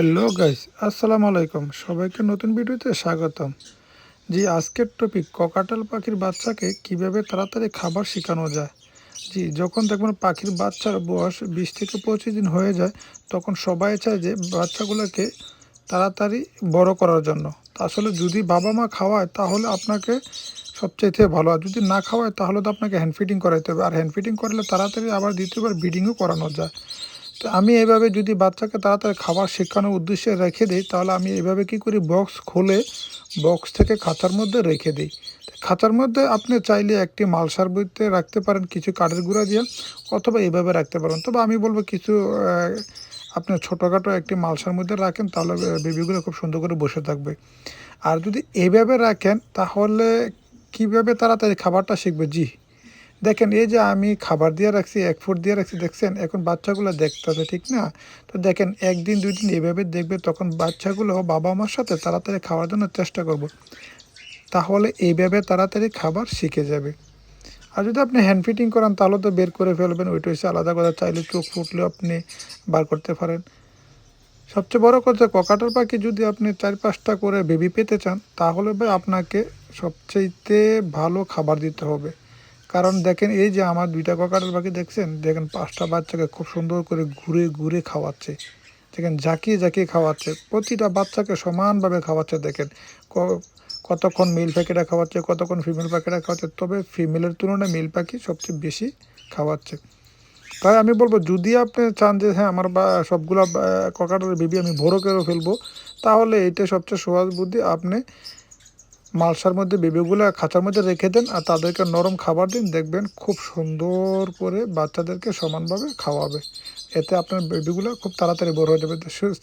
Hello guys আসসালামু আলাইকুম সবাইকে নতুন ভিডিওতে স্বাগতম। জি, আজকের টপিক ককাটাল পাখির বাচ্চাকে কীভাবে তাড়াতাড়ি খাবার শেখানো যায়? জি, যখন দেখবেন পাখির বাচ্চার বয়স বিশ থেকে পঁচিশ দিন হয়ে যায়, তখন সবাই চায় যে বাচ্চাগুলোকে তাড়াতাড়ি বড় করার জন্য। আসলে যদি বাবা মা খাওয়ায়, তাহলে আপনাকে সবচেয়ে ভালো। আর যদি না খাওয়ায়, তাহলে তো আপনাকে হ্যান্ড ফিডিং করাইতে হবে। আর হ্যান্ড ফিডিং করলে তাড়াতাড়ি আবার দ্বিতীয়বার ব্রিডিংও করানো যায়। তো আমি এভাবে যদি বাচ্চাকে তাড়াতাড়ি খাবার শেখানোর উদ্দেশ্যে রেখে দিই, তাহলে আমি এভাবে কি করি? বক্স খুলে বক্স থেকে খাঁচার মধ্যে রেখে দিই। খাঁচার মধ্যে আপনি চাইলে একটি মালসার বইতে রাখতে পারেন, কিছু কাঠের গুঁড়া দিয়ে, অথবা এভাবে রাখতে পারেন। তবে আমি বলব কিছু আপনি ছোটোখাটো একটি মালসার মধ্যে রাখেন, তাহলে বেবিগুলো খুব সুন্দর করে বসে থাকবে। আর যদি এভাবে রাখেন, তাহলে কীভাবে তাড়াতাড়ি খাবারটা শিখবে? জি। দেখেন, এই যে আমি খাবার দিয়ে রাখছি, এক ফুট দিয়ে রাখছি, দেখছেন? এখন বাচ্চাগুলো দেখতেছে ঠিক না? তো দেখেন, একদিন, দুই দিন এইভাবে দেখবে, তখন বাচ্চাগুলো বাবা মার সাথে তাড়াতাড়ি খাওয়ার জন্য চেষ্টা করব। তাহলে এইভাবে তাড়াতাড়ি খাবার শিখে যাবে। আর যদি আপনি হ্যান্ড ফিটিং করান, তাহলে তো বের করে ফেলবেন, ওইটা হচ্ছে আলাদা কথা। চাইলে চোখ ফুটলেও আপনি বার করতে পারেন। সবচেয়ে বড় কথা, ককাটার পাখি যদি আপনি চার পাঁচটা করে বেবি পেতে চান, তাহলে আপনাকে সবচেয়েতে ভালো খাবার দিতে হবে। কারণ দেখেন এই যে আমার দুইটা ককাটার পাখি দেখছেন, দেখেন পাঁচটা বাচ্চাকে খুব সুন্দর করে ঘুরে ঘুরে খাওয়াচ্ছে। দেখেন জাকিয়ে জাকিয়ে খাওয়াচ্ছে, প্রতিটা বাচ্চাকে সমানভাবে খাওয়াচ্ছে দেখেন। কতক্ষণ মেল পাখিটা খাওয়াচ্ছে, কতক্ষণ ফিমেল পাখিটা খাওয়াচ্ছে, তবে ফিমেলের তুলনায় মেল পাখি সবচেয়ে বেশি খাওয়াচ্ছে। তাই আমি বলব, যদি আপনি চান যে হ্যাঁ আমার বা, সবগুলো ককাটার বেবি আমি বড়ো করে ফেলব, তাহলে এটা সবচেয়ে সহজ বুদ্ধি। আপনি মালসার মধ্যে বেবিগুলো খাঁচার মধ্যে রেখে দেন আর তাদেরকে নরম খাবার দিন, দেখবেন খুব সুন্দর করে বাচ্চাদেরকে সমানভাবে খাওয়াবে। এতে আপনার বেবিগুলো খুব তাড়াতাড়ি বড় হয়ে যাবে।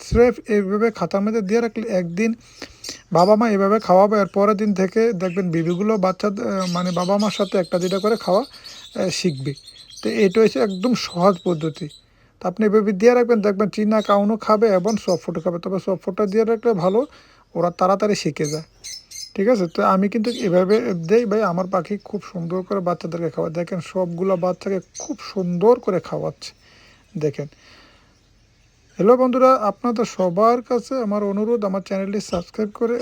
স্রেফ এইভাবে খাতার মধ্যে দিয়ে রাখলে একদিন বাবা মা এভাবে খাওয়াবে আর পরের দিন থেকে দেখবেন বেবিগুলো বাচ্চা মানে বাবা মার সাথে একটা দুটা করে খাওয়া শিখবে। তো এটা হচ্ছে একদম সহজ পদ্ধতি। তো আপনি এভাবে দিয়ে রাখবেন, দেখবেন চীনা কাউনও খাবে এবং সব ফুটো খাবে। তবে সব ফুটো দিয়ে রাখলে ভালো, ওরা তাড়াতাড়ি শিখে যায়। ঠিক আছে? তো আমি কিন্তু এভাবে দেই ভাই, আমার পাখি খুব সুন্দর করে বাচ্চাদেরকে খাওয়া দেখেন, সবগুলো বাচ্চাকে খুব সুন্দর করে খাওয়াচ্ছে। দেখেন। হ্যালো বন্ধুরা, আপনাদের সবার কাছে আমার অনুরোধ, আমার চ্যানেলটি সাবস্ক্রাইব করে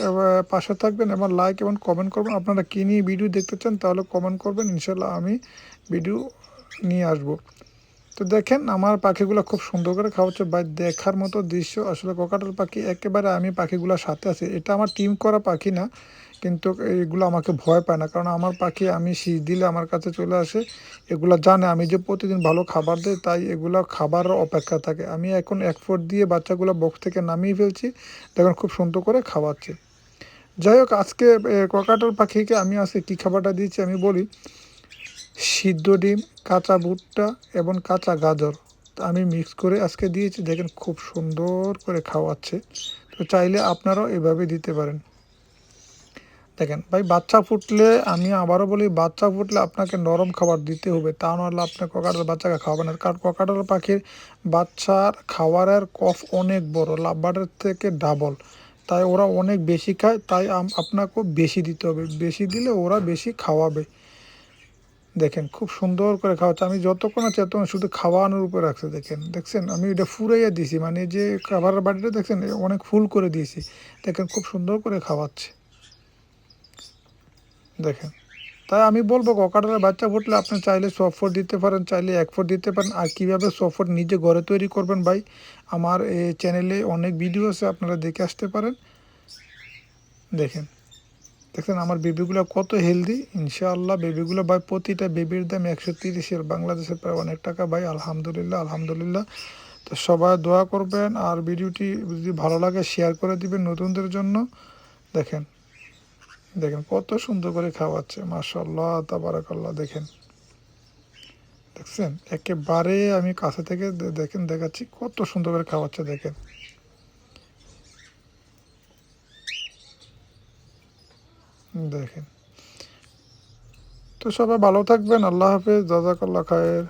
পাশে থাকবেন এবং লাইক এবং কমেন্ট করবেন। আপনারা কী নিয়ে ভিডিও দেখতে চান তাহলে কমেন্ট করবেন। ইনশাল্লাহ আমি ভিডিও নিয়ে আসব। তো দেখেন, আমার পাখিগুলো খুব সুন্দর করে খাওয়াচ্ছে। ভাই, দেখার মতো দৃশ্য, আসলে কোকাটাল পাখি একেবারে আমি পাখিগুলোর সাথে আছি। এটা আমার টিম করা পাখি না, কিন্তু এগুলো আমাকে ভয় পায় না। কারণ আমার পাখি আমি শীষ দিলে আমার কাছে চলে আসে, এগুলো জানে আমি যে প্রতিদিন ভালো খাবার দিই, তাই এগুলো খাবারের অপেক্ষা থাকে। আমি এখন এক ফুট দিয়ে বাচ্চাগুলো বক্স থেকে নামিয়ে ফেলছি, দেখুন খুব সুন্দর করে খাওয়াচ্ছে। যাই হোক, আজকে ককাটাল পাখিকে আমি আজকে কী খাবারটা দিয়েছি আমি বলি। সিদ্ধ ডিম, কাঁচা ভুট্টা এবং কাঁচা গাজর। আমি মিক্স করে আজকে দিয়েছি। দেখেন খুব সুন্দর করে খাওয়াচ্ছে। তো চাইলে আপনারাও এভাবে দিতে পারেন। দেখেন ভাই, বাচ্চা ফুটলে আমি আবারও বলি, বাচ্চা ফুটলে আপনাকে নরম খাবার দিতে হবে। তা নাহলে আপনার ককাটার বাচ্চাকে খাওয়াবেন না। কারণ ককাটার পাখির বাচ্চার খাওয়ারের কফ অনেক বড়, লাভবার্ডের থেকে ডাবল তাই ওরা অনেক বেশি খায়, তাই আপনাকেও বেশি দিতে হবে। বেশি দিলে ওরা বেশি খাওয়াবে। দেখেন, খুব সুন্দর করে খাওয়াচ্ছে। আমি যতক্ষণ আছে ততক্ষণ শুধু খাওয়ানোর উপরে রাখছে, দেখেন। দেখছেন? আমি এটা ফুরাইয়া দিয়েছি মানে যে খাবারের বাড়িটা দেখছেন অনেক ফুল করে দিয়েছি। দেখেন, খুব সুন্দর করে খাওয়াচ্ছে। দেখেন? তাই আমি বলব ককাটারের বাচ্চা ফুটলে আপনি চাইলে সব ফুট দিতে পারেন, চাইলে এক ফুট দিতে পারেন। আর কীভাবে সব ফুট নিজে ঘরে তৈরি করবেন ভাই, আমার এই চ্যানেলে অনেক ভিডিও আছে, আপনারা দেখে আসতে পারেন। দেখেন? দেখছেন আমার বেবিগুলো কত হেলদি ইনশাআল্লাহ বেবিগুলো ভাই প্রতিটা বেবির দাম একশো তিরিশের, বাংলাদেশের প্রায় অনেক টাকা ভাই, আলহামদুলিল্লাহ আলহামদুলিল্লাহ। তো সবাই দোয়া করবেন, আর ভিডিওটি যদি ভালো লাগে শেয়ার করে দিবেন নতুনদের জন্য। দেখেন দেখেন, কত সুন্দর করে খাওয়াচ্ছে মাশাল্লাহ তাবারাকাল্লাহ, দেখেন। দেখছেন? একেবারে আমি কাছে থেকে দেখেন, দেখাচ্ছি, কত সুন্দর করে খাওয়াচ্ছে, দেখেন। দেখেন। তো সবাই ভালো থাকবেন আল্লাহ হাফেজ জাজাকাল্লা খায়ের।